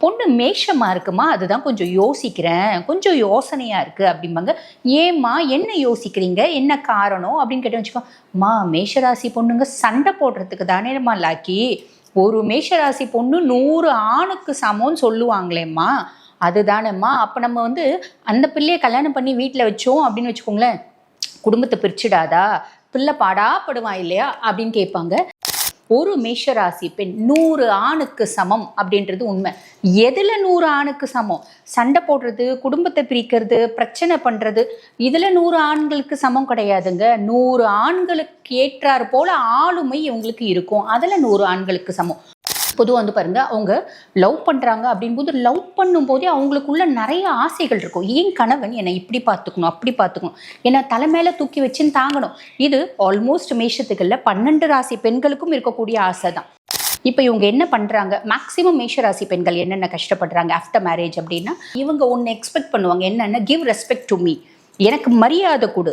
பொண்ணு மேஷமா இருக்குமா? அதுதான் கொஞ்சம் யோசிக்கிறேன். கொஞ்சம் யோசனையா இருக்கு அப்படிம்பாங்க. ஏம்மா என்ன யோசிக்கிறீங்க? என்ன காரணம்? அப்படின்னு கேட்டு வச்சுக்கோ மா மேஷராசி பொண்ணுங்க சண்டை போடுறதுக்கு தானேம்மா லாக்கி ஒரு மேஷராசி பொண்ணு நூறு ஆணுக்கு சமம்னு சொல்லுவாங்களேம்மா. அதுதானேம்மா. அப்போ நம்ம வந்து அந்த பிள்ளையை கல்யாணம் பண்ணி வீட்டில் வச்சோம் அப்படின்னு வச்சுக்கோங்களேன். குடும்பத்தை பிரிச்சிடாதா? பிள்ளை பாடாப்படுவான் இல்லையா? அப்படின்னு கேட்பாங்க. ஒரு மேஷராசி பெண் நூறு ஆணுக்கு சமம் அப்படின்றது உண்மை. எதில் நூறு ஆணுக்கு சமம்? சண்டை போடுறது குடும்பத்தை பிரிக்கிறது பிரச்சனை பண்ணுறது இதில் நூறு ஆண்களுக்கு சமம் கிடையாதுங்க. நூறு ஆண்களுக்கு ஏற்றாறு போல ஆளுமை இவங்களுக்கு இருக்கும். அதில் நூறு ஆண்களுக்கு சமம். பொதுவாக வந்து பாருங்க அவங்க லவ் பண்ணுறாங்க அப்படின்போது லவ் பண்ணும்போதே அவங்களுக்குள்ள நிறைய ஆசைகள் இருக்கும். ஏன் கணவன் என்னை இப்படி பார்த்துக்கணும் அப்படி பார்த்துக்கணும்? என்னை தலை மேலே தூக்கி வச்சுன்னு தாங்கணும். இது ஆல்மோஸ்ட் மேஷத்துக்குள்ள பன்னெண்டு ராசி பெண்களுக்கும் இருக்கக்கூடிய ஆசை தான் இப்போ இவங்க என்ன பண்ணுறாங்க மேக்ஸிமம் மேஷராசி பெண்கள் என்னென்ன கஷ்டப்படுறாங்க ஆஃப்டர் மேரேஜ் அப்படின்னா இவங்க ஒன்று எக்ஸ்பெக்ட் பண்ணுவாங்க. என்னென்ன கிவ் ரெஸ்பெக்ட் டு மீ எனக்கு மரியாதை கொடு.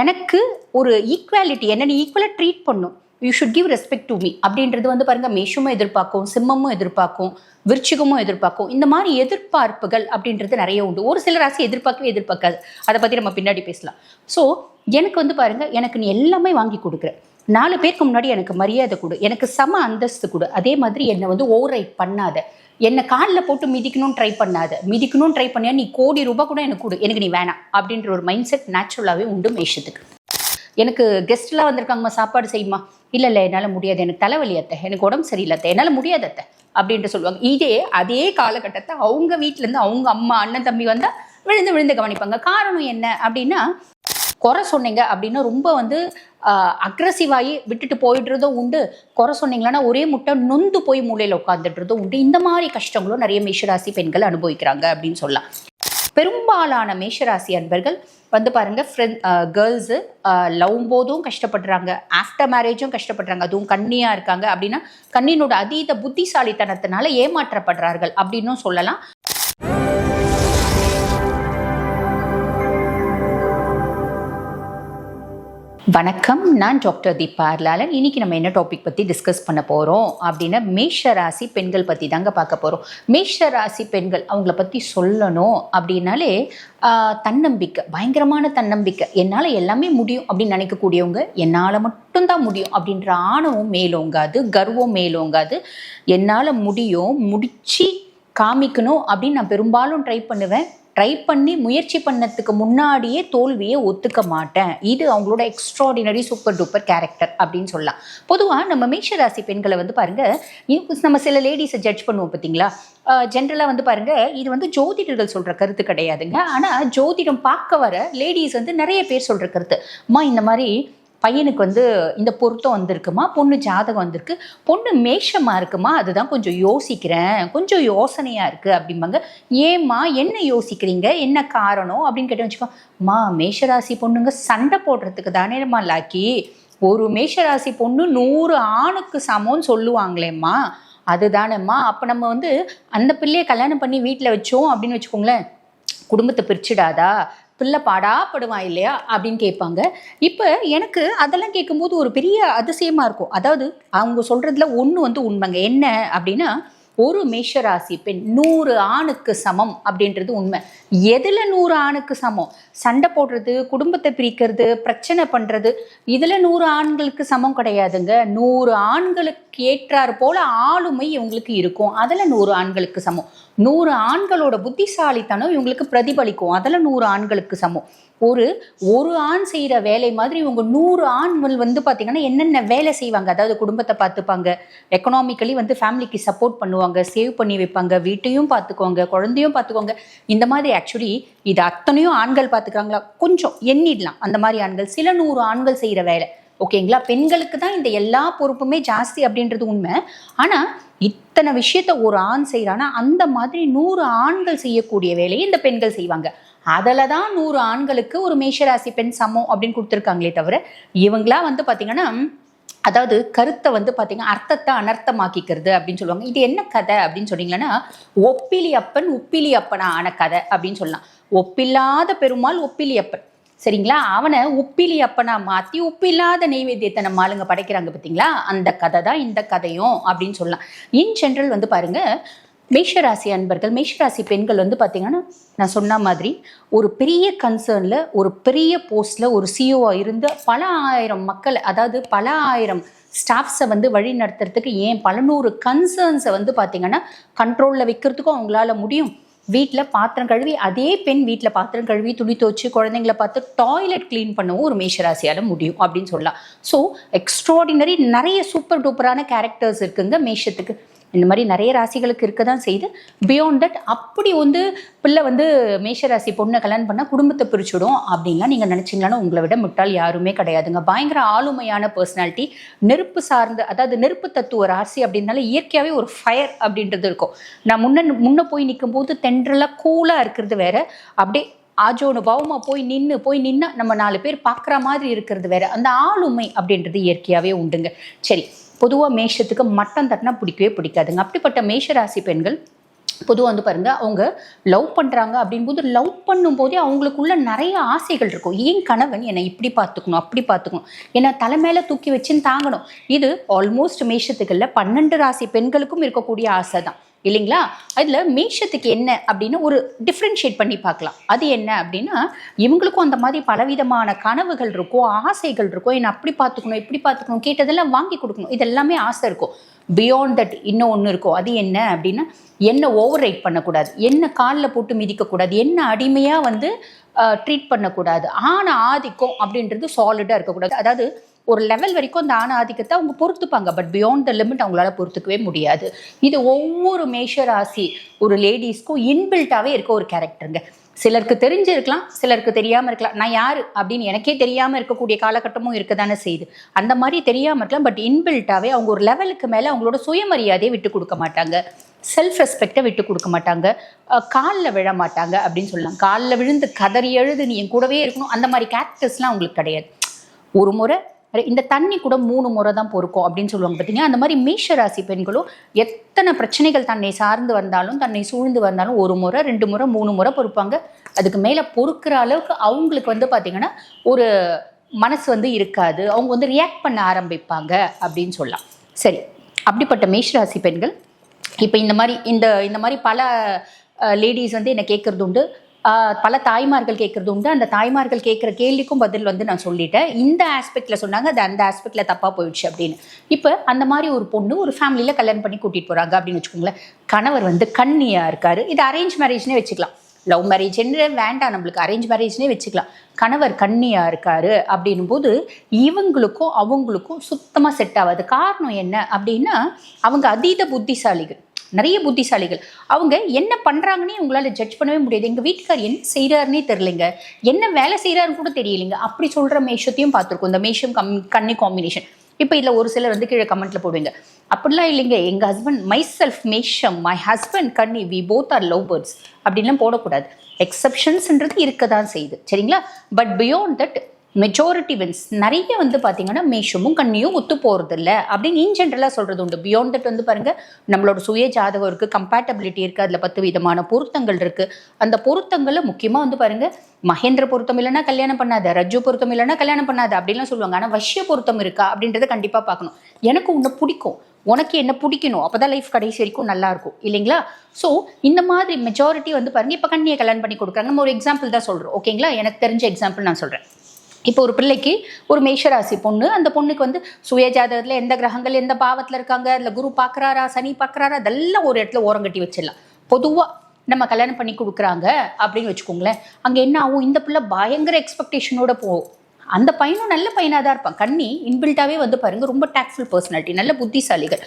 எனக்கு ஒரு ஈக்குவாலிட்டி என்னென்ன ஈக்குவலாக ட்ரீட் பண்ணும் you should give respect to me அப்படின்றது வந்து பாருங்க மேஷமும் எதிர்பார்க்கும் சிம்மமும் எதிர்பார்க்கும் விருச்சிகமும் எதிர்பார்க்கும். இந்த மாதிரி எதிர்பார்ப்புகள் அப்படின்றது நிறைய உண்டு. ஒரு சில ராசி எதிர்பார்க்கவே எதிர்பார்க்காது. அதை பற்றி நம்ம பின்னாடி பேசலாம். ஸோ எனக்கு வந்து பாருங்க எனக்கு நீ எல்லாமே வாங்கி கொடுக்குற. நாலு பேருக்கு முன்னாடி எனக்கு மரியாதை கொடு. எனக்கு சம அந்தஸ்து கொடு. அதே மாதிரி என்னை வந்து ஓவர் ரைட் பண்ணாத. என்னை காலில் போட்டு மிதிக்கணும்னு ட்ரை பண்ணாத. மிதிக்கணும்னு ட்ரை பண்ணியா நீ கோடி ரூபாய் கூட எனக்கு கொடு. எனக்கு நீ வேணாம். அப்படின்ற ஒரு மைண்ட் செட் நேச்சுரலாகவே உண்டு மேஷத்துக்கு. எனக்கு கெஸ்ட்லாம் வந்திருக்காங்கம்மா சாப்பாடு செய்யுமா? இல்லை இல்லை என்னால் முடியாது. எனக்கு தலைவலி அத்தை. எனக்கு உடம்பு சரியில்லை அத்தை. என்னால் முடியாது அத்தை. அப்படின்ட்டு சொல்லுவாங்க. இதே அதே காலகட்டத்தை அவங்க வீட்டிலேருந்து அவங்க அம்மா அண்ணன் தம்பி வந்தால் விழுந்து விழுந்து கவனிப்பாங்க. காரணம் என்ன? அப்படின்னா குறை சொன்னீங்க அப்படின்னா ரொம்ப வந்து அக்ரஸிவாகி விட்டுட்டு போயிடுறதும் உண்டு. குறை சொன்னீங்களன்னா ஒரே முட்டை நொந்து போய் மூலையில் உட்காந்துடுறதும் உண்டு. இந்த மாதிரி கஷ்டங்களும் நிறைய மேஷராசி பெண்கள் அனுபவிக்கிறாங்க அப்படின்னு சொல்லலாம். பெரும்பாலான மேஷராசி அன்பர்கள் வந்து பாருங்க ஃப்ரெண்ட் கேர்ள்ஸு லவ் போதும் கஷ்டப்படுறாங்க. ஆஃப்டர் மேரேஜும் கஷ்டப்படுறாங்க. அதுவும் கண்ணியாக இருக்காங்க அப்படின்னா கண்ணினோட அதீத புத்திசாலித்தனத்தினால ஏமாற்றப்படுறார்கள் அப்படின்னும் சொல்லலாம். வணக்கம். நான் டாக்டர் தீபா அர்லாலன். இன்னைக்கு நம்ம என்ன டாபிக் பற்றி டிஸ்கஸ் பண்ண போகிறோம் அப்படின்னா மேஷ ராசி பெண்கள் பற்றி தாங்க பார்க்க போகிறோம் மேஷ ராசி பெண்கள் அவங்கள பற்றி சொல்லணும் அப்படின்னாலே தன்னம்பிக்கை பயங்கரமான தன்னம்பிக்கை. என்னால் எல்லாமே முடியும் அப்படின்னு நினைக்கக்கூடியவங்க என்னால் மட்டும்தான் முடியும் அப்படின்ற ஆணவம் மேலோங்காது கர்வம் மேலோங்காது என்னால் முடியும் முடித்து காமிக்கணும் அப்படின்னு நான் பெரும்பாலும் ட்ரை பண்ணுவேன். ட்ரை பண்ணி முயற்சி பண்ணதுக்கு முன்னாடியே தோல்வியை ஒத்துக்க மாட்டேன். இது அவங்களோட எக்ஸ்ட்ராடினரி சூப்பர் டூப்பர் கேரக்டர் அப்படின்னு சொல்லலாம். பொதுவாக நம்ம மேஷராசி பெண்களை வந்து பாருங்க நம்ம சில லேடிஸை ஜட்ஜ் பண்ணுவோம் பார்த்தீங்களா? ஜென்ரலாக வந்து பாருங்கள் இது வந்து ஜோதிடர்கள் சொல்கிற கருத்து கிடையாதுங்க. ஆனால் ஜோதிடம் பார்க்க வர லேடிஸ் வந்து நிறைய பேர் சொல்கிற கருத்து. அம்மா இந்த மாதிரி பையனுக்கு வந்து இந்த பொருத்தம் வந்திருக்குமா? பொண்ணு ஜாதகம் வந்திருக்கு. பொண்ணு மேஷமாக இருக்குமா? அதுதான் கொஞ்சம் யோசிக்கிறேன். கொஞ்சம் யோசனையாக இருக்குது அப்படிம்பாங்க. ஏம்மா என்ன யோசிக்கிறீங்க? என்ன காரணம்? அப்படின்னு கேட்டு வச்சுக்கோ. மா மேஷராசி பொண்ணுங்க சண்டை போடுறதுக்கு தானேம்மா லாக்கி. ஒரு மேஷராசி பொண்ணு நூறு ஆணுக்கு சமம்னு சொல்லுவாங்களேம்மா. அதுதானேம்மா. அப்போ நம்ம வந்து அந்த பிள்ளையை கல்யாணம் பண்ணி வீட்டில் வச்சோம் அப்படின்னு வச்சுக்கோங்களேன். குடும்பத்தை பிரிச்சிடாதா? பிள்ளை பாடா இல்லையா அப்படின்னு கேட்பாங்க. இப்போ எனக்கு அதெல்லாம் கேட்கும்போது ஒரு பெரிய அதிசயமாக இருக்கும். அதாவது அவங்க சொல்கிறதுல ஒன்று வந்து உண்மைங்க. என்ன அப்படின்னா ஒரு மேஷராசி பெண் நூறு ஆணுக்கு சமம் அப்படின்றது உண்மை. எதில் நூறு ஆணுக்கு சமம்? சண்டை போடுறது குடும்பத்தை பிரிக்கிறது பிரச்சனை பண்ணுறது இதில் நூறு ஆண்களுக்கு சமம் கிடையாதுங்க. நூறு ஆண்களுக்கு ஏற்றாறு போல் ஆளுமை இவங்களுக்கு இருக்கும். அதில் நூறு ஆண்களுக்கு சமம். நூறு ஆண்களோட புத்திசாலித்தனம் இவங்களுக்கு பிரதிபலிக்கும். அதில் நூறு ஆண்களுக்கு சமம். ஒரு ஒரு ஆண் செய்கிற வேலை மாதிரி இவங்க நூறு ஆண்கள் வந்து பார்த்திங்கன்னா என்னென்ன வேலை செய்வாங்க? அதாவது குடும்பத்தை பார்த்துப்பாங்க. எக்கனாமிக்கலி வந்து ஃபேமிலிக்கு சப்போர்ட் பண்ணுவாங்க சேவ் பண்ணி வைப்பாங்க வீட்டையும் பார்த்துக்குவாங்க குழந்தையும் பார்த்துக்குவாங்க. இந்த மாதிரி ஆக்சுவலி இது அத்தனையும் ஆண்கள் பார்த்துக்கிறாங்களா? கொஞ்சம் எண்ணிடலாம். அந்த மாதிரி ஆண்கள் சில நூறு ஆண்கள் செய்கிற வேலை. ஓகேங்களா பெண்களுக்கு தான் இந்த எல்லா பொறுப்புமே ஜாஸ்தி அப்படின்றது உண்மை. ஆனால் இத்தனை விஷயத்த ஒரு ஆண் செய்கிறான்னா அந்த மாதிரி நூறு ஆண்கள் செய்யக்கூடிய வேலையை இந்த பெண்கள் செய்வாங்க. அதில் தான் நூறு ஆண்களுக்கு ஒரு மேஷராசி பெண் சமம் அப்படின்னு கொடுத்துருக்காங்களே தவிர இவங்களா வந்து பார்த்தீங்கன்னா அதாவது கருத்தை வந்து பார்த்தீங்கன்னா அர்த்தத்தை அனர்த்தமாக்கிக்கிறது அப்படின்னு சொல்லுவாங்க. இது என்ன கதை அப்படின்னு சொன்னீங்கன்னா ஒப்பிலி அப்பன் உப்பிலி அப்பனா ஆன கதை அப்படின்னு சொல்லலாம். ஒப்பில்லாத பெருமாள் ஒப்பிலி அப்பன் சரிங்களா? அவனை உப்பிலி அப்பனா மாற்றி உப்பில்லாத நெய்வேத்தியத்தை நம்ம ஆளுங்க படைக்கிறாங்க பார்த்தீங்களா அந்த கதை தான் இந்த கதையும் அப்படின்னு சொல்லலாம். இன் ஜென்ரல் வந்து பாருங்கள் மேஷராசி அன்பர்கள் மேஷராசி பெண்கள் வந்து பார்த்தீங்கன்னா நான் சொன்ன மாதிரி ஒரு பெரிய கன்சர்னில் ஒரு பெரிய போஸ்டில் ஒரு சிஓ இருந்து பல ஆயிரம் மக்களை அதாவது பல ஆயிரம் ஸ்டாஃப்ஸை வந்து வழி நடத்துறதுக்கு ஏன் பல நூறு கன்சர்ன்ஸை வந்து பார்த்தீங்கன்னா கண்ட்ரோலில் வைக்கிறதுக்கும் அவங்களால முடியும். வீட்டில் பாத்திரம் கழுவி அதே பெண் வீட்டில் பாத்திரம் கழுவி துணி துவச்சி குழந்தைங்கள பார்த்து டாய்லெட் க்ளீன் பண்ணவும் ஒரு மேஷராசியால் முடியும் அப்படின்னு சொல்லலாம். ஸோ எக்ஸ்ட்ராடினரி நிறைய சூப்பர் டூப்பரான கேரக்டர்ஸ் இருக்குங்க மேஷத்துக்கு. இந்த மாதிரி நிறைய ராசிகளுக்கு இருக்க தான் செய்யுது பியாண்ட் தட் அப்படி வந்து பிள்ளை வந்து மேஷராசி பொண்ணை கல்யாணம் பண்ணால் குடும்பத்தை பிரிச்சுடும் அப்படின்லாம் நீங்கள் நினச்சிங்களான்னு உங்களை விட முட்டாள் யாருமே கிடையாதுங்க. பயங்கர ஆளுமையான பர்சனாலிட்டி நெருப்பு சார்ந்த அதாவது நெருப்பு தத்துவ ராசி அப்படின்னால இயற்கையாகவே ஒரு ஃபயர் அப்படின்றது இருக்கும். நான் முன்ன முன்னே போய் நிற்கும் போது தென்றலாக கூலாக இருக்கிறது வேற. அப்படியே ஆஜோனு பவமாக போய் நின்று போய் நின்னா நம்ம நாலு பேர் பார்க்குற மாதிரி இருக்கிறது வேற. அந்த ஆளுமை அப்படின்றது இயற்கையாகவே உண்டுங்க. சரி. பொதுவாக மேஷத்துக்கு மட்டம் தட்டினா பிடிக்கவே பிடிக்காதுங்க. அப்படிப்பட்ட மேஷ ராசி பெண்கள் பொதுவாக வந்து பாருங்கள் அவங்க லவ் பண்ணுறாங்க அப்படின்போது லவ் பண்ணும்போதே அவங்களுக்குள்ள நிறைய ஆசைகள் இருக்கும். ஏன் கணவன் என்னை இப்படி பார்த்துக்கணும் அப்படி பார்த்துக்கணும்? ஏன்னா தலை மேலே தூக்கி வச்சுன்னு தாங்கணும். இது ஆல்மோஸ்ட் மேஷத்துக்குள்ள பன்னெண்டு ராசி பெண்களுக்கும் இருக்கக்கூடிய ஆசை தான் இல்லைங்களா? அதில் மேஷத்துக்கு என்ன அப்படின்னு ஒரு டிஃப்ரென்ஷியேட் பண்ணி பார்க்கலாம். அது என்ன அப்படின்னா இவங்களுக்கும் அந்த மாதிரி பலவிதமான கனவுகள் இருக்கும் ஆசைகள் இருக்கும். என்னை அப்படி பார்த்துக்கணும் இப்படி பார்த்துக்கணும் கேட்டதெல்லாம் வாங்கி கொடுக்கணும். இதெல்லாமே ஆசை இருக்கும். பியாண்ட் தட் இன்னும் ஒன்று இருக்கும். அது என்ன அப்படின்னா என்ன ஓவர் ரைட் பண்ணக்கூடாது என்ன காலில் போட்டு மிதிக்கக்கூடாது என்ன அடிமையாக வந்து ட்ரீட் பண்ணக்கூடாது. ஆன ஆதிக்கம் அப்படின்றது சாலிடாக இருக்கக்கூடாது. அதாவது ஒரு லெவல் வரைக்கும் அந்த ஆண ஆதிக்கத்தை அவங்க பொறுத்துப்பாங்க. பட் பியாண்ட் த லிமிட் அவங்களால பொறுத்துக்கவே முடியாது. இது ஒவ்வொரு மேஷராசி ஒரு லேடிஸ்க்கும் இன்பில்ட்டாகவே இருக்க ஒரு கேரக்டருங்க சிலருக்கு தெரிஞ்சிருக்கலாம் சிலருக்கு தெரியாமல் இருக்கலாம். நான் யார் அப்படின்னு எனக்கே தெரியாமல் இருக்கக்கூடிய காலகட்டமும் இருக்க தானே செய்யுது. அந்த மாதிரி தெரியாமல் இருக்கலாம் பட் இன்பில்ட்டாகவே அவங்க ஒரு லெவலுக்கு மேலே அவங்களோட சுயமரியாதையை விட்டு கொடுக்க மாட்டாங்க. செல்ஃப் ரெஸ்பெக்டை விட்டு கொடுக்க மாட்டாங்க. காலில் விழ மாட்டாங்க அப்படின்னு சொல்லலாம். காலில் விழுந்து கதறி எழுது நீ என் கூடவே இருக்கணும். அந்த மாதிரி கேரக்டர்ஸ்லாம் அவங்களுக்கு கிடையாது. ஒரு முறை இந்த தண்ணி கூட மூணு முறை தான் பொறுக்கும் அப்படின்னு சொல்லுவாங்க பார்த்தீங்கன்னா அந்த மாதிரி மேஷ ராசி பெண்களும் எத்தனை பிரச்சனைகள் தன்னை சார்ந்து வந்தாலும் தன்னை சூழ்ந்து வந்தாலும் ஒரு முறை ரெண்டு முறை மூணு முறை பொறுப்பாங்க. அதுக்கு மேலே பொறுக்கிற அளவுக்கு அவங்களுக்கு வந்து பார்த்தீங்கன்னா ஒரு மனசு வந்து இருக்காது. அவங்க வந்து ரியாக்ட் பண்ண ஆரம்பிப்பாங்க அப்படின்னு சொல்லலாம். சரி அப்படிப்பட்ட மேஷராசி பெண்கள் இப்போ இந்த மாதிரி இந்த இந்த மாதிரி பல லேடிஸ் வந்து என்னை கேட்குறது உண்டு. பல தாய்மார்கள் கேட்குறது உண்டு. அந்த தாய்மார்கள் கேட்குற கேள்விக்கும் பதில் வந்து நான் சொல்லிட்டேன். இந்த ஆஸ்பெக்டில் சொன்னாங்க அது அந்த ஆஸ்பெக்டில் தப்பாக போயிடுச்சு அப்படின்னு. இப்போ அந்த மாதிரி ஒரு பொண்ணு ஒரு ஃபேமிலியில் கல்யாணம் பண்ணி கூட்டிகிட்டு போகிறாங்க அப்படின்னு வச்சுக்கோங்களேன். கணவர் வந்து கண்ணியாக இருக்காரு. இது அரேஞ்ச் மேரேஜ்னே வச்சுக்கலாம். லவ் மேரேஜ்ன்ற வேண்டாம் நம்மளுக்கு. அரேஞ்ச் மேரேஜ்னே வச்சுக்கலாம். கணவர் கண்ணியா இருக்காரு அப்படின்னும் போது இவங்களுக்கும் அவங்களுக்கும் சுத்தமாக செட் ஆகாது. காரணம் என்ன அப்படின்னா அவங்க அதீத புத்திசாலிகள். நிறைய புத்திசாலிகள். அவங்க என்ன பண்ணுறாங்கன்னே உங்களால் ஜட்ஜ் பண்ணவே முடியாது. எங்கள் வீட்டுக்கார் என்ன செய்கிறாருன்னே தெரிலங்க என்ன வேலை செய்கிறாருன்னு கூட தெரியலைங்க. அப்படி சொல்கிற மேஷத்தையும் பார்த்துருக்கோம். இந்த மேஷம் கம் கண்ணி காம்பினேஷன் இப்போ இதில் ஒரு சிலர் வந்து கீழே கமெண்ட்டில் போடுவீங்க. அப்படிலாம் இல்லைங்க. எங்கள் ஹஸ்பண்ட் மை செல்ஃப் மேஷம் மை ஹஸ்பண்ட் கன்னி we both are love birds அப்படின்லாம் போடக்கூடாது. எக்ஸப்ஷன்ஸ்ன்றது இருக்க தான் செய்யுது. சரிங்களா? But beyond that majority wins நிறைய வந்து பார்த்தீங்கன்னா மேஷமும் கண்ணியும் ஒத்து போகிறது இல்லை அப்படின்னு இன் ஜென்ரலாக சொல்கிறது உண்டு. பியாண்ட் தட் வந்து பாருங்கள் நம்மளோட சுய ஜாதகம் இருக்குது கம்பேட்டபிலிட்டி இருக்குது அதில் பத்து விதமான பொருத்தங்கள் இருக்குது அந்த பொருத்தங்களில் முக்கியமாக வந்து பாருங்கள் மகேந்திர பொருத்தம் இல்லைனா கல்யாணம் பண்ணாத ரஜு பொருத்தம் இல்லைனா கல்யாணம் பண்ணாத அப்படின்லாம் சொல்லுவாங்க. ஆனால் வஷ்ய பொருத்தம் இருக்கா அப்படின்றத கண்டிப்பாக பார்க்கணும். எனக்கு உன்னை பிடிக்கும். உனக்கு என்ன பிடிக்கணும்? அப்போ தான் லைஃப் கடைசி வரைக்கும் நல்லாயிருக்கும் இல்லைங்களா? ஸோ இந்த மாதிரி மெஜாரிட்டி வந்து பாருங்கள் இப்போ கண்ணியை கல்யாணம் பண்ணி கொடுக்குறாங்க. நம்ம ஒரு எக்ஸாம்பிள் தான் சொல்கிறோம் ஓகேங்களா எனக்கு தெரிஞ்ச எக்ஸாம்பிள் நான் சொல்கிறேன் இப்போ ஒரு பிள்ளைக்கு ஒரு மேஷராசி பொண்ணு அந்த பொண்ணுக்கு வந்து சுயஜாதகத்தில் எந்த கிரகங்கள் எந்த பாவத்தில் இருக்காங்க இல்லை குரு பார்க்குறாரா சனி பார்க்குறாரா அதெல்லாம் ஒரு இடத்துல ஓரங்கட்டி வச்சிடலாம். பொதுவாக நம்ம கல்யாணம் பண்ணி கொடுக்குறாங்க அப்படின்னு வச்சுக்கோங்களேன். அங்கே என்ன ஆகும்? இந்த பிள்ளை பயங்கர எக்ஸ்பெக்டேஷனோட போகும் அந்த பையனும் நல்ல பையனாக தான் இருப்பான். கண்ணி இன்பில்ட்டாகவே வந்து பாருங்க ரொம்ப டேக்ஃபுல் பர்சனாலிட்டி நல்ல புத்திசாலிகள்.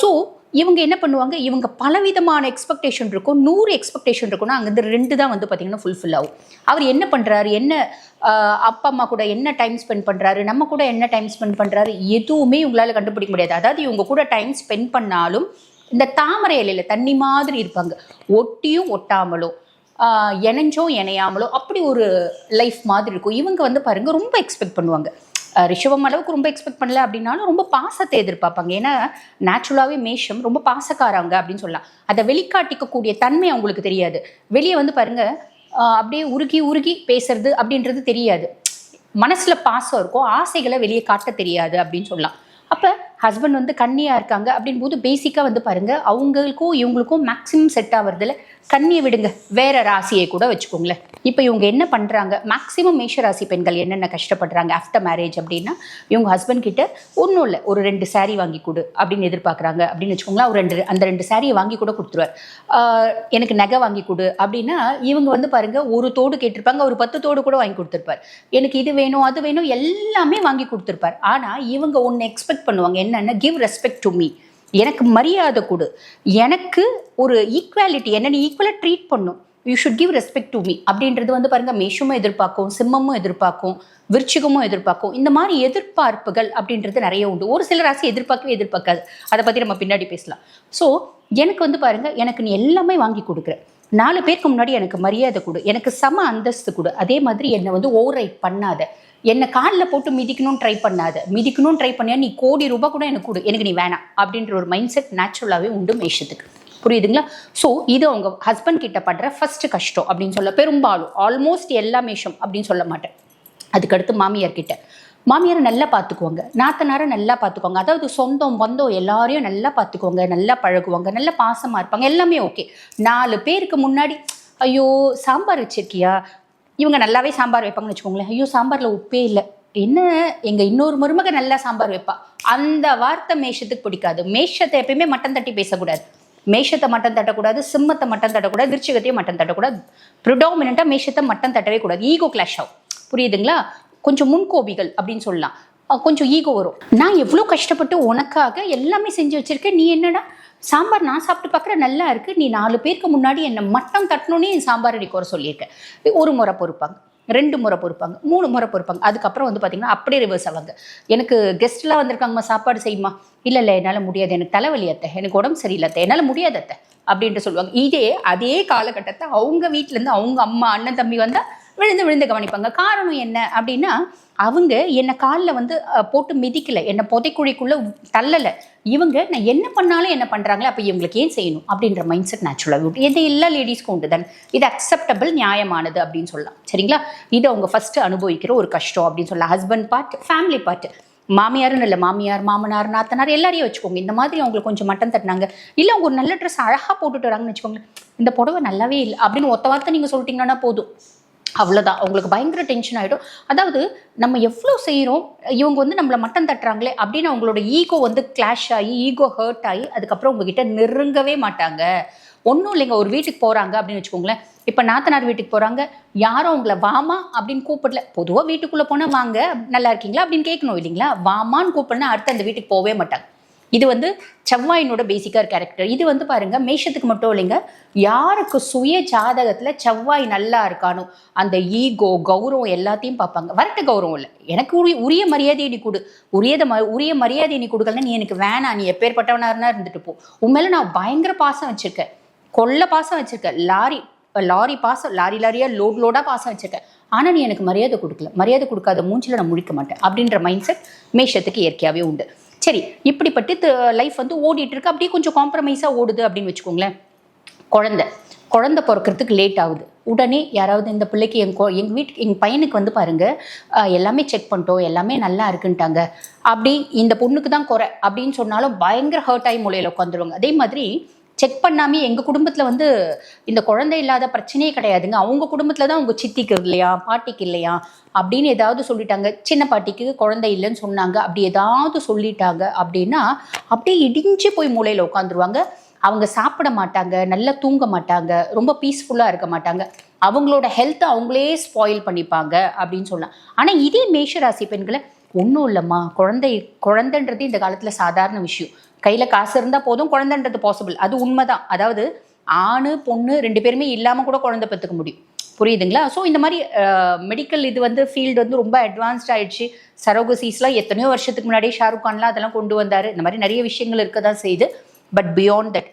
ஸோ இவங்க என்ன பண்ணுவாங்க? இவங்க பலவிதமான எக்ஸ்பெக்டேஷன் இருக்கும். நூறு எக்ஸ்பெக்டேஷன் இருக்கும்னா அங்கேருந்து ரெண்டு தான் வந்து பார்த்திங்கன்னா ஃபுல்ஃபில் ஆகும். அவர் என்ன பண்ணுறாரு என்ன அப்பா அம்மா கூட என்ன டைம் ஸ்பெண்ட் பண்ணுறாரு நம்ம கூட என்ன டைம் ஸ்பெண்ட் பண்ணுறாரு எதுவுமே உங்களால் கண்டுபிடிக்க முடியாது. அதாவது இவங்க கூட டைம் ஸ்பெண்ட் பண்ணாலும் இந்த தாமரை இலையில் தண்ணி மாதிரி இருப்பாங்க. ஒட்டியும் ஒட்டாமலும் இணைஞ்சோ இணையாமலோ அப்படி ஒரு லைஃப் மாதிரி இருக்கும். இவங்க வந்து பாருங்க ரொம்ப எக்ஸ்பெக்ட் பண்ணுவாங்க. ரிஷபம் அளவுக்கு ரொம்ப எக்ஸ்பெக்ட் பண்ணல அப்படின்னாலும் ரொம்ப பாசத்தை எதிர்பார்ப்பாங்க. ஏன்னா நேச்சுரலாகவே மேஷம் ரொம்ப பாசக்காரவங்க அப்படின்னு சொல்லலாம். அதை வெளிக்காட்டிக்கக்கூடிய தன்மை அவங்களுக்கு தெரியாது. வெளியே வந்து பாருங்க அப்படியே உருகி உருகி பேசுறது அப்படின்றது தெரியாது. மனசுல பாசம் இருக்கும் ஆசைகளை வெளியே காட்ட தெரியாது அப்படின்னு சொல்லலாம். அப்போ ஹஸ்பண்ட் வந்து கண்ணியாக இருக்காங்க அப்படின் போது பேசிக்காக வந்து பாருங்கள் அவங்களுக்கும் இவங்களுக்கும் மேக்ஸிமம் செட் ஆகிறதுல கண்ணியை விடுங்க. வேற ராசியை கூட வச்சுக்கோங்களேன். இப்போ இவங்க என்ன பண்ணுறாங்க மேக்ஸிமம் மேஷராசி பெண்கள் என்னென்ன கஷ்டப்படுறாங்க? ஆஃப்டர் மேரேஜ் அப்படின்னா இவங்க ஹஸ்பண்ட் கிட்ட ஒன்றும் இல்லை ஒரு ரெண்டு சாரீ வாங்கி கொடு அப்படின்னு எதிர்பார்க்குறாங்க. அப்படின்னு வச்சுக்கோங்களேன் ஒரு ரெண்டு அந்த ரெண்டு சாரியை வாங்கி கூட கொடுத்துருவார். எனக்கு நகை வாங்கி கொடு அப்படின்னா இவங்க வந்து பாருங்க ஒரு தோடு கேட்டிருப்பாங்க ஒரு பத்து தோடு கூட வாங்கி கொடுத்துருப்பார். எனக்கு இது வேணும் அது வேணும் எல்லாமே வாங்கி கொடுத்துருப்பார். ஆனால் இவங்க ஒன்று எக்ஸ்பெக்ட் பண்ணுவாங்க. என்ன என்னன்னா கிவ் ரெஸ்பெக்ட் டு மீ எனக்கு மரியாதை கொடு. எனக்கு ஒரு ஈக்குவாலிட்டி என்ன நீ ஈக்குவலாக ட்ரீட் பண்ணும். You should give respect to me அப்படின்றது வந்து பாருங்க மேஷமும் எதிர்பார்க்கும் சிம்மமும் எதிர்பார்க்கும் விருச்சிகமும் எதிர்பார்க்கும். இந்த மாதிரி எதிர்பார்ப்புகள் அப்படின்றது நிறைய உண்டு. ஒரு சில ராசி எதிர்பார்க்கவே எதிர்பார்க்காது. அதை பற்றி நம்ம பின்னாடி பேசலாம். ஸோ எனக்கு வந்து பாருங்க எனக்கு நீ எல்லாமே வாங்கி கொடுக்குற. நாலு பேருக்கு முன்னாடி எனக்கு மரியாதை கொடு. எனக்கு சம அந்தஸ்து கொடு. அதே மாதிரி என்னை வந்து ஓவர் ரைட் பண்ணாத. என்னை காலில் போட்டு மிதிக்கணும்னு ட்ரை பண்ணாத. மிதிக்கணும்னு ட்ரை பண்ணியா நீ கோடி ரூபாய் கூட எனக்கு கொடு. எனக்கு நீ வேணாம் அப்படின்ற ஒரு மைண்ட் செட் நேச்சுரலாகவே உண்டு மேஷத்துக்கு. புரியுதுங்களா? ஸோ இது அவங்க ஹஸ்பண்ட் கிட்ட படுற ஃபர்ஸ்ட் கஷ்டம் அப்படின்னு சொல்ல பெரும்பாலும் ஆல்மோஸ்ட் எல்லா மேஷம் அப்படின்னு சொல்ல மாட்டேன். அதுக்கடுத்து மாமியார் கிட்ட. மாமியாரை நல்லா பார்த்துக்குவாங்க நாத்தனாரை நல்லா பார்த்துக்குவாங்க அதாவது சொந்தம் பந்தம் எல்லாரையும் நல்லா பார்த்துக்குவாங்க நல்லா பழகுவாங்க. நல்லா பாசமாக இருப்பாங்க. எல்லாமே ஓகே நாலு பேருக்கு முன்னாடி ஐயோ சாம்பார் வச்சிருக்கியா? இவங்க நல்லாவே சாம்பார் வைப்பாங்கன்னு வச்சுக்கோங்களேன். ஐயோ சாம்பாரில் உப்பே இல்லை. என்ன? எங்கள் இன்னொரு மருமக நல்லா சாம்பார் வைப்பா. அந்த வார்த்தை மேஷத்துக்கு பிடிக்காது. மேஷத்தை எப்பயுமே மட்டன் தட்டி பேசக்கூடாது. மேஷத்தை மட்டன் தட்டக்கூடாது சிம்மத்தை மட்டன் தட்டக்கூடாது விருச்சிகத்தையும் மட்டன் தட்டக்கூடாது. ப்ரிடாமினண்ட்டாக மேஷத்தை மட்டன் தட்டவே கூடாது. ஈகோ கிளாஷ் ஆகும். புரியுதுங்களா? கொஞ்சம் முன்கோபிகள் அப்படின்னு சொல்லலாம். கொஞ்சம் ஈகோ வரும். நான் எவ்வளோ கஷ்டப்பட்டு உனக்காக எல்லாமே செஞ்சு வச்சிருக்கேன். நீ என்னடா சாம்பார் நான் சாப்பிட்டு பார்க்குற நல்லா இருக்குது நீ நாலு பேருக்கு முன்னாடி என்னை மட்டம் தட்டணுன்னே என் சாம்பார் அடி குறை சொல்லியிருக்கேன் ஒரு முறை பொறுப்பாங்க ரெண்டு முறை பொறுப்பாங்க மூணு முறை பொறுப்பாங்க. அதுக்கப்புறம் வந்து பார்த்தீங்கன்னா அப்படியே ரிவர்ஸ் ஆவாங்க. எனக்கு கெஸ்ட்லாம் வந்திருக்காங்கம்மா சாப்பாடு செய்யுமா? இல்லை இல்லை என்னால் முடியாது. எனக்கு தலைவலி அத்தை எனக்கு உடம்பு சரியில்லை அத்தை என்னால் முடியாது அத்தை அப்படின்ட்டு சொல்லுவாங்க. இதே அதே காலகட்டத்தை அவங்க வீட்டிலேருந்து அவங்க அம்மா அண்ணன் தம்பி வந்தால் விழுந்து விழுந்து கவனிப்பாங்க. காரணம் என்ன அப்படின்னா அவங்க என்னை காலில் வந்து போட்டு மிதிக்கலை. என்னை புதைக்குழிக்குள்ளே தள்ளலை. இவங்க நான் என்ன பண்ணாலும் என்ன பண்ணுறாங்களே அப்போ இவங்களுக்கு ஏன் செய்யணும் அப்படின்ற மைண்ட் செட் நேச்சுரலாக உண்டு இது எல்லா லேடிஸ்க்கும் உண்டு தான். இது அக்செப்டபிள் நியாயமானது அப்படின்னு சொல்லலாம். சரிங்களா? இது அவங்க ஃபஸ்ட்டு அனுபவிக்கிற ஒரு கஷ்டம் அப்படின்னு சொல்லலாம். ஹஸ்பண்ட் பார்ட் ஃபேமிலி பார்ட் மாமியாருன்னு இல்லை மாமியார் மாமனார் நாத்தனார் எல்லாரையும் வச்சுக்கோங்க. இந்த மாதிரி அவங்களுக்கு கொஞ்சம் மட்டன் தட்டினாங்க. இல்லை அவங்க ஒரு நல்ல ட்ரெஸ் அழகாக போட்டுட்டு வராங்கன்னு வச்சுக்கோங்க இந்த புடவை நல்லாவே இல்லை அப்படின்னு ஒத்த வார்த்தை நீங்கள் சொல்லிட்டீங்கன்னா போதும். அவ்வளோதான் அவங்களுக்கு பயங்கர டென்ஷன் ஆகிடும் அதாவது நம்ம எவ்வளோ செய்கிறோம் இவங்க வந்து நம்மளை மட்டம் தட்டுறாங்களே அப்படின்னு அவங்களோட ஈகோ வந்து கிளாஷ் ஆகி ஈகோ ஹர்ட் ஆகி அதுக்கப்புறம் உங்ககிட்ட நெருங்கவே மாட்டாங்க. ஒன்றும் இல்லைங்க ஒரு வீட்டுக்கு போகிறாங்க அப்படின்னு வச்சுக்கோங்களேன். இப்போ நாத்தனார் வீட்டுக்கு போகிறாங்க யாரும் அவங்கள வாமா அப்படின்னு கூப்பிடல. பொதுவாக வீட்டுக்குள்ளே போனால் வாங்க நல்லா இருக்கீங்களா அப்படின்னு கேட்கணும் இல்லைங்களா? வாமான்னு கூப்பிடனா அடுத்து அந்த வீட்டுக்கு போகவே மாட்டாங்க. இது வந்து செவ்வாயினோட பேசிக்காக கேரக்டர் இது வந்து பாருங்க மேஷத்துக்கு மட்டும் இல்லைங்க யாருக்கு சுய ஜாதகத்தில் செவ்வாய் நல்லா இருக்கானோ அந்த ஈகோ கௌரவம் எல்லாத்தையும் பார்ப்பாங்க. வரட்டு கௌரவம் இல்லை. எனக்கு உரிய உரிய மரியாதையை நீ கொடு. உரியத ம உரிய மரியாதையை நீ கொடுக்கலன்னா நீ எனக்கு வேணாம் நீ எப்பேற்பட்டவனா இருந்தா இருந்துட்டு போ. உன் நான் பயங்கர பாசம் வச்சிருக்கேன். கொள்ள பாசம் வச்சிருக்கேன். லாரி லாரி பாசம் லாரி லாரியாக லோட் லோடாக பாசம் வச்சிருக்கேன். ஆனால் நீ எனக்கு மரியாதை கொடுக்கல. மரியாதை கொடுக்காத மூஞ்சில நான் முழிக்க மாட்டேன். அப்படின்ற மைண்ட் செட் மேஷத்துக்கு இயற்கையாகவே உண்டு. சரி இப்படிப்பட்டு லைஃப் வந்து ஓடிட்டு இருக்கு அப்படியே கொஞ்சம் காம்ப்ரமைஸா ஓடுது அப்படின்னு வச்சுக்கோங்களேன். குழந்தை. குழந்தை பிறக்கிறதுக்கு லேட் ஆகுது. உடனே யாராவது இந்த பிள்ளைக்கு என் கோ எங்கள் வீட்டுக்கு எங்கள் பையனுக்கு வந்து பாருங்க எல்லாமே செக் பண்ணிட்டோம் எல்லாமே நல்லா இருக்குன்ட்டாங்க. அப்படி இந்த பொண்ணுக்கு தான் குறை. அப்படின்னு சொன்னாலும் பயங்கர ஹர்ட் ஆகி மூலையில் உட்காந்துருவாங்க. அதே மாதிரி செக் பண்ணாமே எங்கள் குடும்பத்தில் வந்து இந்த குழந்தை இல்லாத பிரச்சனையே கிடையாதுங்க. அவங்க குடும்பத்தில் தான் உங்கள் சித்திக்கு இல்லையா பாட்டிக்கு இல்லையா அப்படின்னு ஏதாவது சொல்லிட்டாங்க. சின்ன பாட்டிக்கு குழந்தை இல்லைன்னு சொன்னாங்க. அப்படி ஏதாவது சொல்லிட்டாங்க அப்படின்னா அப்படியே இடிஞ்சு போய் மூலையில் உட்காந்துருவாங்க. அவங்க சாப்பிட மாட்டாங்க நல்லா தூங்க மாட்டாங்க ரொம்ப பீஸ்ஃபுல்லாக இருக்க மாட்டாங்க. அவங்களோட ஹெல்த்தை அவங்களே ஸ்பாயில் பண்ணிப்பாங்க அப்படின்னு சொல்லலாம் ஆனால் இதே மேஷராசி பெண்களை ஒன்றும் இல்லைம்மா. குழந்தை குழந்தைன்றது இந்த காலத்தில் சாதாரண விஷயம். கையில் காசு இருந்தால் போதும் குழந்தைன்றது பாசிபிள் அது உண்மைதான். அதாவது ஆணு பொண்ணு ரெண்டு பேருமே இல்லாமல் கூட குழந்தை பெற்றுக்க முடியும். புரியுதுங்களா? ஸோ இந்த மாதிரி மெடிக்கல் இது வந்து ஃபீல்டு வந்து ரொம்ப அட்வான்ஸ்ட் ஆயிடுச்சு. சரோகசிஸ்லாம் எத்தனையோ வருஷத்துக்கு முன்னாடியே ஷாருக் கான்லாம் அதெல்லாம் கொண்டு வந்தார். இந்த மாதிரி நிறைய விஷயங்கள் இருக்க தான் செய்யுது. பட் பியாண்ட் தட்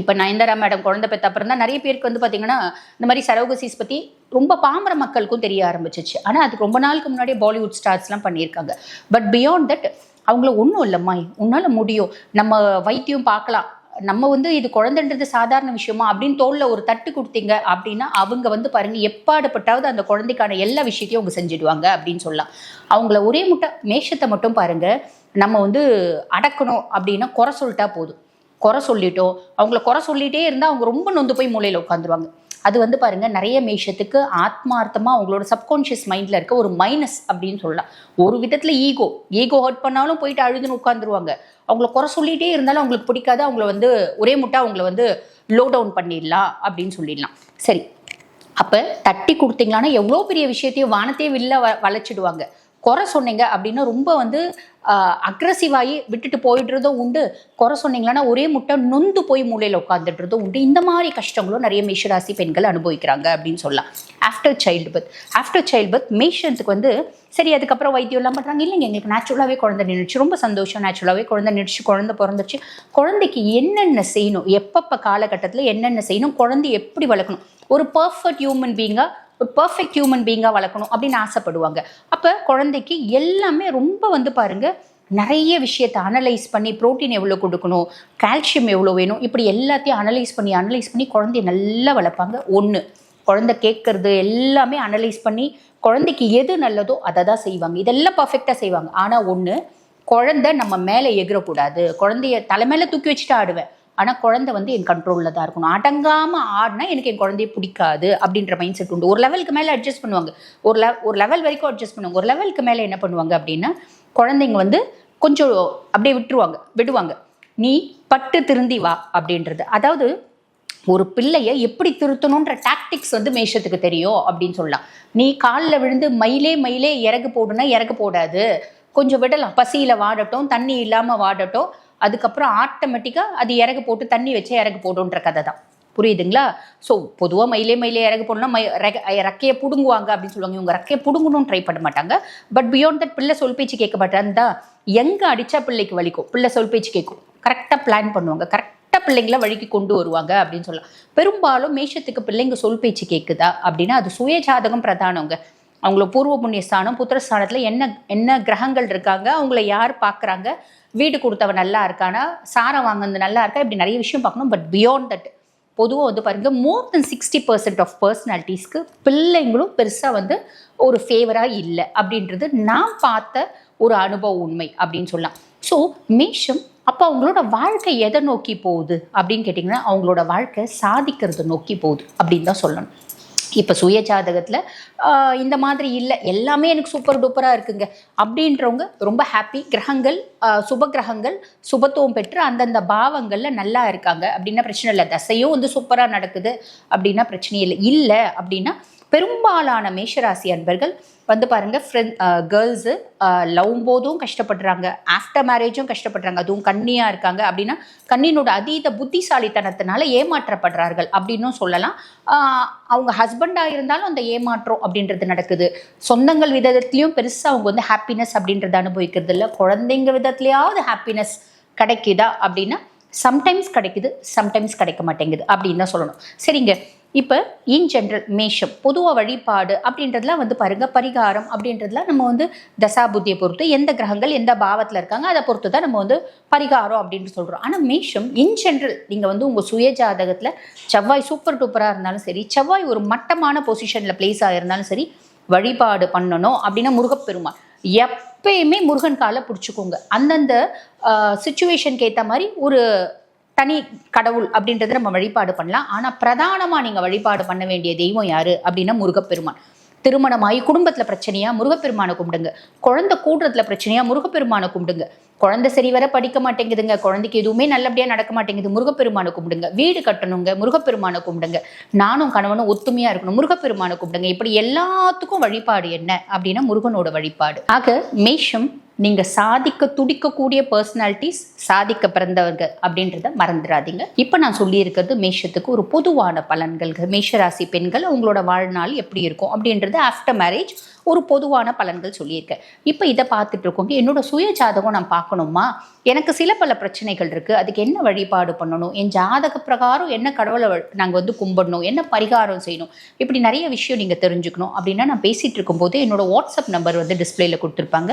இப்போ நயன்தாரா மேடம் குழந்தை பெற்ற அப்புறம் தான் நிறைய பேருக்கு வந்து பார்த்தீங்கன்னா இந்த மாதிரி சரோகசிஸ் பற்றி ரொம்ப பாமர மக்களுக்கும் தெரிய ஆரம்பிச்சிச்சு. ஆனால் அதுக்கு ரொம்ப நாளுக்கு முன்னாடியே பாலிவுட் ஸ்டார்ஸ்லாம் பண்ணியிருக்காங்க. பட் பியாண்ட் தட் அவங்கள ஒன்றும் இல்லைம்மா. உன்னால் முடியும். நம்ம வைத்தியம் பார்க்கலாம். நம்ம வந்து இது குழந்தைன்றது சாதாரண விஷயமா? அப்படின்னு தோல்ல ஒரு தட்டு கொடுத்தீங்க அப்படின்னா அவங்க வந்து பாருங்க எப்பாடுபட்டாவது அந்த குழந்தைக்கான எல்லா விஷயத்தையும் அவங்க செஞ்சுடுவாங்க அப்படின்னு சொல்லலாம். அவங்கள ஒரே முட்டை மேஷத்தை மட்டும் பாருங்க. நம்ம வந்து அடக்கணும் அப்படின்னா குறை சொல்லிட்டா போதும். குறை சொல்லிட்டோம். அவங்கள குறை சொல்லிட்டே இருந்தால் அவங்க ரொம்ப நொந்து போய் மூலையில் உட்காந்துருவாங்க அது வந்து பாருங்க நிறைய மேஷத்துக்கு ஆத்மார்த்தமா அவங்களோட சப்கான்ஷியஸ் மைண்ட்ல இருக்க ஒரு மைனஸ் அப்படின்னு சொல்லலாம். ஒரு விதத்துல ஈகோ ஈகோ ஹர்ட் பண்ணாலும் போயிட்டு அழுதுன்னு உட்காந்துருவாங்க அவங்கள குறை சொல்லிட்டே இருந்தாலும் அவங்களுக்கு பிடிக்காது அவங்கள வந்து ஒரே முட்டை அவங்கள வந்து லோ டவுன் பண்ணிடலாம் அப்படின்னு சொல்லிடலாம். சரி அப்போ தட்டி கொடுத்தீங்களான்னா எவ்வளோ பெரிய விஷயத்தையும் வானத்தையே வில்ல வ வளைச்சிடுவாங்க. குறை சொன்னீங்க அப்படின்னா ரொம்ப வந்து அக்ரஸிவாகி விட்டுட்டு போயிடுறதும் உண்டு. குறை சொன்னீங்களான்னா ஒரே முட்டை நொந்து போய் மூலையில் உட்காந்துடுறதும் உண்டு. இந்த மாதிரி கஷ்டங்களும் நிறைய மேஷராசி பெண்கள் அனுபவிக்கிறாங்க அப்படின்னு சொல்லலாம். After child birth after child birth மேஷத்துக்கு வந்து சரி அதுக்கப்புறம் வைத்தியம்லாம் பண்ணுறாங்க இல்லைங்க எங்களுக்கு நேச்சுரலாகவே குழந்தை நின்றுச்சு ரொம்ப சந்தோஷம் நேச்சுரலாகவே குழந்தை நின்றுச்சு குழந்தை பிறந்துச்சு குழந்தைக்கு என்னென்ன செய்யணும்? எப்பப்போ காலகட்டத்தில் என்னென்ன செய்யணும்? குழந்தை எப்படி வளர்க்கணும்? ஒரு பர்ஃபெக்ட் ஹியூமன் பீங்காக பர்ஃபெக்ட் ஹியூமன் பீங்காக வளர்க்கணும் அப்படின்னு ஆசைப்படுவாங்க. அப்போ குழந்தைக்கு எல்லாமே ரொம்ப வந்து பாருங்கள் நிறைய விஷயத்தை அனலைஸ் பண்ணி ப்ரோட்டீன் எவ்வளோ கொடுக்கணும் கால்சியம் எவ்வளோ வேணும் இப்படி எல்லாத்தையும் அனலைஸ் பண்ணி அனலைஸ் பண்ணி குழந்தைய நல்லா வளர்ப்பாங்க. ஒன்று குழந்தை கேட்கறது எல்லாமே அனலைஸ் பண்ணி குழந்தைக்கு எது நல்லதோ அதை தான் செய்வாங்க. இதெல்லாம் பர்ஃபெக்டாக செய்வாங்க. ஆனால் ஒன்று குழந்தை நம்ம மேலே எகிறக்கூடாது குழந்தைய தலைமையில தூக்கி வச்சுட்டு ஆடுவேன். ஆனால் குழந்தை வந்து என் கண்ட்ரோலில் தான் இருக்கணும். அடங்காமல் ஆடினா எனக்கு என் குழந்தைய பிடிக்காது அப்படின்ற மைண்ட் செட் உண்டு. ஒரு லெவலுக்கு மேலே அட்ஜஸ்ட் பண்ணுவாங்க. ஒரு லெவ் ஒரு லெவல் வரைக்கும் அட்ஜஸ்ட் பண்ணுவாங்க. ஒரு லெவலுக்கு மேலே என்ன பண்ணுவாங்க அப்படின்னா குழந்தைங்க வந்து கொஞ்சம் அப்படியே விட்டுருவாங்க. விடுவாங்க. நீ பட்டு திருந்தி வா அப்படின்றது. அதாவது ஒரு பிள்ளையை எப்படி திருத்தணுன்ற டாக்டிக்ஸ் வந்து மேஷத்துக்கு தெரியும் அப்படின்னு சொல்லலாம். நீ காலில் விழுந்து மயிலே மயிலே இறகு போடுனா இறகு போடாது. கொஞ்சம் விடலாம். பசியில் வாடட்டும் தண்ணி இல்லாமல் வாடட்டும். அதுக்கப்புறம் ஆட்டோமேட்டிக்காக அது இறகு போட்டு தண்ணி வச்சு இறகு போடுன்ற கதை தான். புரியுதுங்களா? ஸோ பொதுவாக மயிலே மயிலே இறகு போடணும்னா மை ரக்கையை பிடுங்குவாங்க அப்படின்னு சொல்லுவாங்க. இவங்க ரக்கையை பிடுங்கணும்னு ட்ரை பண்ண மாட்டாங்க. பட் பியாண்ட் தட் பிள்ளை சொல் பேச்சு கேட்க எங்கே அடித்தா பிள்ளைக்கு வலிக்கும்? பிள்ளை சொல் பேச்சு கேட்கும். கரெக்டாக பிளான் பண்ணுவாங்க. கரெக்டாக பிள்ளைங்கள வழிக்கு கொண்டு வருவாங்க அப்படின்னு சொல்லலாம். பெரும்பாலும் மேஷத்துக்கு பிள்ளைங்க சொல் பேச்சு கேட்குதா அப்படின்னா அது சுய ஜாதகம் அவங்கள பூர்வ புண்ணிய ஸ்தானம் புத்திரஸ்தானத்தில் என்ன என்ன கிரகங்கள் இருக்காங்க அவங்கள யார் பார்க்குறாங்க வீடு கொடுத்தவன் நல்லா இருக்கானா? சாரம் வாங்கினது நல்லா இருக்கா? இப்படி நிறைய விஷயம் பார்க்கணும். பட் பியாண்ட் தட் பொதுவாக வந்து பாருங்க more then sixty percent of பர்சனாலிட்டிஸ்க்கு பிள்ளைங்களும் பெருசாக வந்து ஒரு ஃபேவராக இல்லை. அப்படின்றது நான் பார்த்த ஒரு அனுபவ உண்மை அப்படின்னு சொல்லலாம். ஸோ மேஷம் அப்போ அவங்களோட வாழ்க்கை எதை நோக்கி போகுது? அப்படின்னு கேட்டிங்கன்னா அவங்களோட வாழ்க்கை சாதிக்கிறத நோக்கி போகுது அப்படின்னு தான் சொல்லணும். இப்போ சுய ஜாதகத்தில் இந்த மாதிரி இல்லை. எல்லாமே எனக்கு சூப்பர் டூப்பராக இருக்குங்க. அப்படின்றவங்க ரொம்ப ஹாப்பி கிரகங்கள் சுப கிரகங்கள் சுபத்துவம் பெற்று அந்தந்த பாவங்களில் நல்லா இருக்காங்க. அப்படின்னா பிரச்சனை இல்லை. தசையும் வந்து சூப்பராக நடக்குது. அப்படின்னா பிரச்சனை இல்லை. இல்லை அப்படின்னா பெரும்பாலான மேஷராசி அன்பர்கள் வந்து பாருங்க ஃப்ரெண்ட் கேர்ள்ஸு லவ் போதும் கஷ்டப்படுறாங்க. ஆஃப்டர் மேரேஜும் கஷ்டப்படுறாங்க. அதுவும் கண்ணியாக இருக்காங்க அப்படின்னா கண்ணினோட அதீத புத்திசாலித்தனத்தினால ஏமாற்றப்படுறார்கள் அப்படின்னும் சொல்லலாம். அவங்க ஹஸ்பண்டாக இருந்தாலும் அந்த ஏமாற்றம் அப்படின்றது நடக்குது. சொந்தங்கள் விதத்துலேயும் பெருசாக அவங்க வந்து ஹாப்பினஸ் அப்படின்றத அனுபவிக்கிறது இல்லை. குழந்தைங்க விதத்துலையாவது ஹாப்பினஸ் கிடைக்குதா அப்படின்னா சம்டைம்ஸ் கிடைக்குது சம்டைம்ஸ் கிடைக்க மாட்டேங்குது அப்படின்னு தான் சொல்லணும். சரிங்க. இப்போ இன் ஜென்ரல் மேஷம் பொதுவாக வழிபாடு அப்படின்றதுலாம் வந்து பாருங்க பரிகாரம் அப்படின்றதுலாம் நம்ம வந்து தசாபுத்தியை பொறுத்து எந்த கிரகங்கள் எந்த பாவத்தில் இருக்காங்க அதை பொறுத்து தான் நம்ம வந்து பரிகாரம் அப்படின்னு சொல்கிறோம் ஆனால் மேஷம் இன் ஜென்ரல் நீங்கள் வந்து உங்கள் சுய ஜாதகத்தில் செவ்வாய் சூப்பர் டூப்பராக இருந்தாலும் சரி செவ்வாய் ஒரு மட்டமான பொசிஷனில் பிளேஸ் ஆகிருந்தாலும் சரி வழிபாடு பண்ணணும் அப்படின்னா முருகப்பெருமான். எப்பயுமே முருகன் காலை பிடிச்சிக்கோங்க. அந்தந்த சுச்சுவேஷனுக்கு ஏற்ற மாதிரி ஒரு தனி கடவுள் அப்படின்றத நம்ம வழிபாடு பண்ணலாம். ஆனால் பிரதானமாக நீங்கள் வழிபாடு பண்ண வேண்டிய தெய்வம் யாரு? அப்படின்னா முருகப்பெருமான். திருமணமாகி குடும்பத்தில் பிரச்சனையா முருகப்பெருமானை கும்பிடுங்க. குழந்தை கூடுறதுல பிரச்சனையா முருகப்பெருமானை கும்பிடுங்க. குழந்தை சரி வர படிக்க மாட்டேங்குதுங்க. குழந்தைக்கு எதுவுமே நல்லபடியாக நடக்க மாட்டேங்குது. முருகப்பெருமானை கும்பிடுங்க. வீடு கட்டணுங்க. முருகப்பெருமானை கும்பிடுங்க. நானும் கணவனும் ஒத்துமையாக இருக்கணும். முருகப்பெருமானை கும்பிடுங்க. இப்படி எல்லாத்துக்கும் வழிபாடு என்ன? அப்படின்னா முருகனோட வழிபாடு. ஆக மேஷம் நீங்கள் சாதிக்க துடிக்கக்கூடிய பர்சனாலிட்டிஸ் சாதிக்க பிறந்தவங்க அப்படின்றத மறந்துடாதீங்க. இப்போ நான் சொல்லியிருக்கிறது மேஷத்துக்கு ஒரு பொதுவான பலன்கள். மேஷராசி பெண்கள் அவங்களோட வாழ்நாள் எப்படி இருக்கும் அப்படின்றது ஆஃப்டர் மேரேஜ் ஒரு பொதுவான பலன்கள் சொல்லியிருக்கேன். இப்போ இதை பார்த்துட்டு இருக்கோங்க என்னோட சுய ஜாதகம் நான் பார்க்கணுமா? எனக்கு சில பல பிரச்சனைகள் இருக்குது அதுக்கு என்ன வழிபாடு பண்ணணும்? என் ஜாதக பிரகாரம் என்ன கடவுளை நாங்கள் வந்து கும்பிடணும்? என்ன பரிகாரம் செய்யணும்? இப்படி நிறைய விஷயம் நீங்கள் தெரிஞ்சுக்கணும் அப்படின்னா நான் பேசிகிட்டு இருக்கும்போது என்னோட வாட்ஸ்அப் நம்பர் வந்து டிஸ்பிளேல கொடுத்துருப்பாங்க.